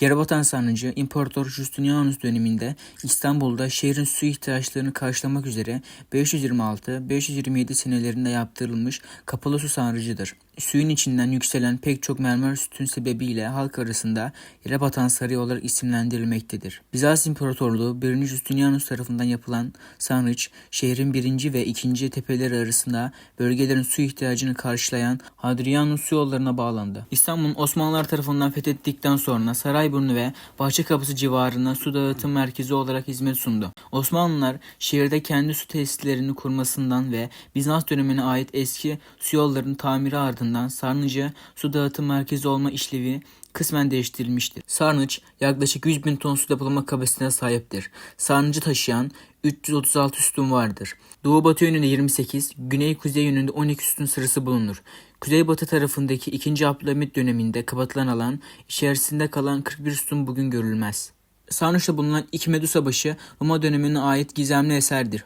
Yerebatan Sarnıcı İmparator Justinianus döneminde İstanbul'da şehrin su ihtiyaçlarını karşılamak üzere 526-527 senelerinde yaptırılmış kapalı su sarnıcıdır. Suyun içinden yükselen pek çok mermer sütun sebebiyle halk arasında Yerebatan Sarayı olarak isimlendirilmektedir. Bizans İmparatorluğu 1. Justinianus tarafından yapılan sarnıç, şehrin birinci ve ikinci tepeleri arasında bölgelerin su ihtiyacını karşılayan Hadrianus su yollarına bağlandı. İstanbul'un Osmanlılar tarafından fethettikten sonra Sarayburnu ve Bahçekapısı civarına su dağıtım merkezi olarak hizmet sundu. Osmanlılar şehirde kendi su tesislerini kurmasından ve Bizans dönemine ait eski su yollarının tamiri ardından Sarnıcı su dağıtım merkezi olma işlevi kısmen değiştirilmiştir. Sarnıç yaklaşık 100 bin ton su depolama kapasitesine sahiptir. Sarnıcı taşıyan 336 sütun vardır. Doğu batı yönünde 28, güney kuzey yönünde 12 sütun sırası bulunur. Kuzeybatı tarafındaki 2. Abdülhamit döneminde kapatılan alan içerisinde kalan 41 sütun bugün görülmez. Sarnıç'ta bulunan iki Medusa başı Roma dönemine ait gizemli eserdir.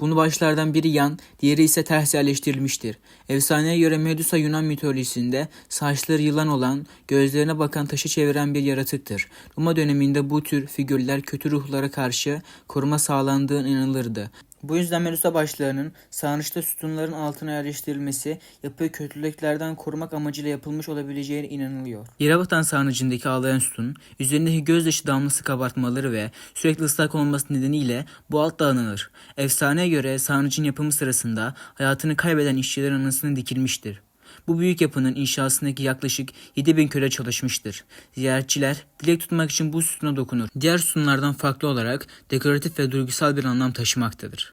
Bunu başlardan biri yan, diğeri ise ters yerleştirilmiştir. Efsaneye göre Medusa Yunan mitolojisinde saçları yılan olan, gözlerine bakan taşı çeviren bir yaratıktır. Roma döneminde bu tür figürler kötü ruhlara karşı koruma sağlandığı inanılırdı. Bu yüzden Medusa başlarının sarnıçta sütunların altına yerleştirilmesi yapıyı kötülüklerden korumak amacıyla yapılmış olabileceğine inanılıyor. Yerebatan sarnıcındaki ağlayan sütun, üzerindeki gözyaşı damlası kabartmaları ve sürekli ıslak olması nedeniyle bu altta anılır. Efsaneye göre sarnıcın yapımı sırasında hayatını kaybeden işçilerin anısına dikilmiştir. Bu büyük yapının inşasındaki yaklaşık 7000 köle çalışmıştır. Ziyaretçiler dilek tutmak için bu sütuna dokunur. Diğer sütunlardan farklı olarak dekoratif ve duygusal bir anlam taşımaktadır.